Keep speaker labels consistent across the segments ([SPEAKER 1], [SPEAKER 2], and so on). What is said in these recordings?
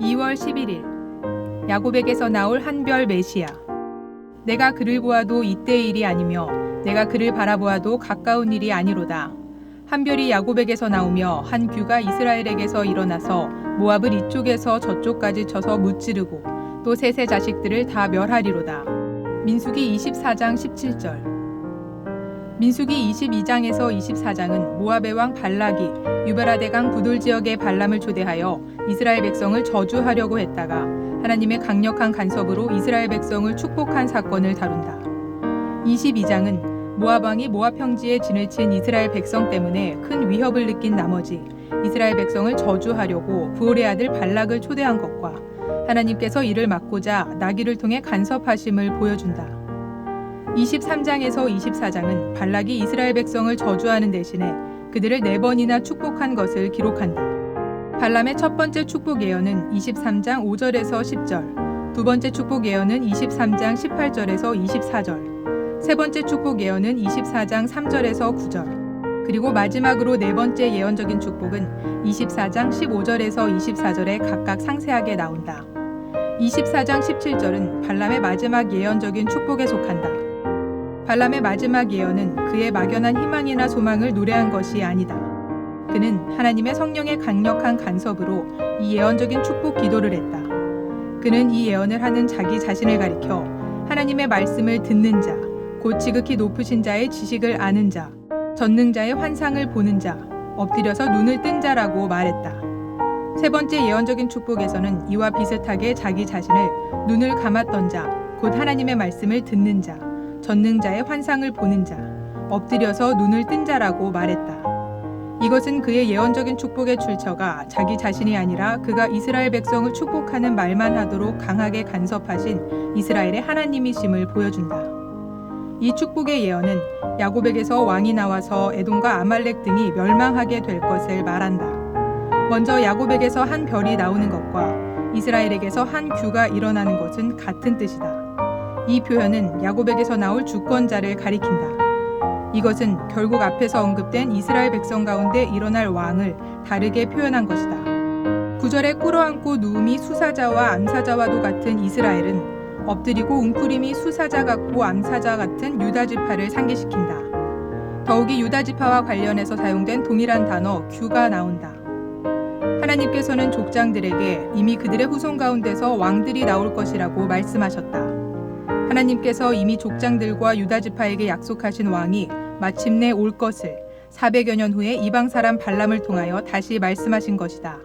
[SPEAKER 1] 2월 11일 야곱에게서 나올 한별 메시아. 내가 그를 보아도 이때의 일이 아니며 내가 그를 바라보아도 가까운 일이 아니로다. 한별이 야곱에게서 나오며 한 규가 이스라엘에게서 일어나서 모압을 이쪽에서 저쪽까지 쳐서 무찌르고 또 셋의 자식들을 다 멸하리로다. 민수기 24장 17절 민수기 22장에서 24장은 모압의 왕 발락이 유베라데강 부돌 지역의 발람을 초대하여 이스라엘 백성을 저주하려고 했다가 하나님의 강력한 간섭으로 이스라엘 백성을 축복한 사건을 다룬다. 22장은 모압 왕이 모압 평지에 진을 친 이스라엘 백성 때문에 큰 위협을 느낀 나머지 이스라엘 백성을 저주하려고 부올의 아들 발락을 초대한 것과 하나님께서 이를 막고자 나귀를 통해 간섭하심을 보여준다. 23장에서 24장은 발락이 이스라엘 백성을 저주하는 대신에 그들을 네 번이나 축복한 것을 기록한다. 발람의 첫 번째 축복 예언은 23장 5절에서 10절, 두 번째 축복 예언은 23장 18절에서 24절, 세 번째 축복 예언은 24장 3절에서 9절, 그리고 마지막으로 네 번째 예언적인 축복은 24장 15절에서 24절에 각각 상세하게 나온다. 24장 17절은 발람의 마지막 예언적인 축복에 속한다. 발람의 마지막 예언은 그의 막연한 희망이나 소망을 노래한 것이 아니다. 그는 하나님의 성령의 강력한 간섭으로 이 예언적인 축복 기도를 했다. 그는 이 예언을 하는 자기 자신을 가리켜 하나님의 말씀을 듣는 자, 곧 지극히 높으신 자의 지식을 아는 자, 전능자의 환상을 보는 자, 엎드려서 눈을 뜬 자라고 말했다. 세 번째 예언적인 축복에서는 이와 비슷하게 자기 자신을 눈을 감았던 자, 곧 하나님의 말씀을 듣는 자, 전능자의 환상을 보는 자, 엎드려서 눈을 뜬 자라고 말했다. 이것은 그의 예언적인 축복의 출처가 자기 자신이 아니라 그가 이스라엘 백성을 축복하는 말만 하도록 강하게 간섭하신 이스라엘의 하나님이심을 보여준다. 이 축복의 예언은 야곱에게서 왕이 나와서 에돔과 아말렉 등이 멸망하게 될 것을 말한다. 먼저 야곱에게서 한 별이 나오는 것과 이스라엘에게서 한 규가 일어나는 것은 같은 뜻이다. 이 표현은 야곱에게서 나올 주권자를 가리킨다. 이것은 결국 앞에서 언급된 이스라엘 백성 가운데 일어날 왕을 다르게 표현한 것이다. 구절에 꿇어앉고 누움이 수사자와 암사자와도 같은 이스라엘은 엎드리고 웅크림이 수사자 같고 암사자 같은 유다 지파를 상기시킨다. 더욱이 유다 지파와 관련해서 사용된 동일한 단어 규가 나온다. 하나님께서는 족장들에게 이미 그들의 후손 가운데서 왕들이 나올 것이라고 말씀하셨다. 하나님께서 이미 족장들과 유다 지파에게 약속하신 왕이 마침내 올 것을 400여 년 후에 이방 사람 발람을 통하여 다시 말씀하신 것이다.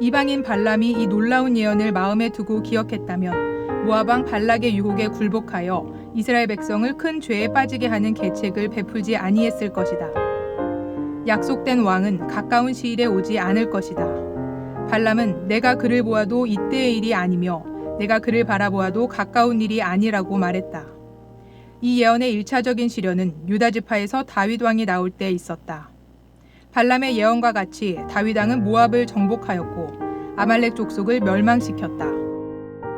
[SPEAKER 1] 이방인 발람이 이 놀라운 예언을 마음에 두고 기억했다면 모아방 발락의 유혹에 굴복하여 이스라엘 백성을 큰 죄에 빠지게 하는 계책을 베풀지 아니했을 것이다. 약속된 왕은 가까운 시일에 오지 않을 것이다. 발람은 내가 그를 보아도 이때의 일이 아니며 내가 그를 바라보아도 가까운 일이 아니라고 말했다. 이 예언의 일차적인 시련은 유다 지파에서 다윗 왕이 나올 때 있었다. 발람의 예언과 같이 다윗 왕은 모압을 정복하였고 아말렉 족속을 멸망시켰다.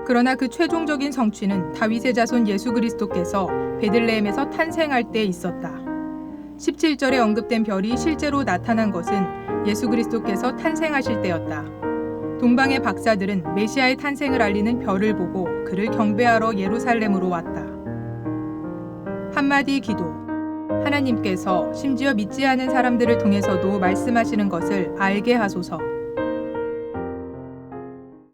[SPEAKER 1] 그러나 그 최종적인 성취는 다윗의 자손 예수 그리스도께서 베들레헴에서 탄생할 때 있었다. 17절에 언급된 별이 실제로 나타난 것은 예수 그리스도께서 탄생하실 때였다. 동방의 박사들은 메시아의 탄생을 알리는 별을 보고 그를 경배하러 예루살렘으로 왔다. 한마디 기도. 하나님께서 심지어 믿지 않은 사람들을 통해서도 말씀하시는 것을 알게 하소서.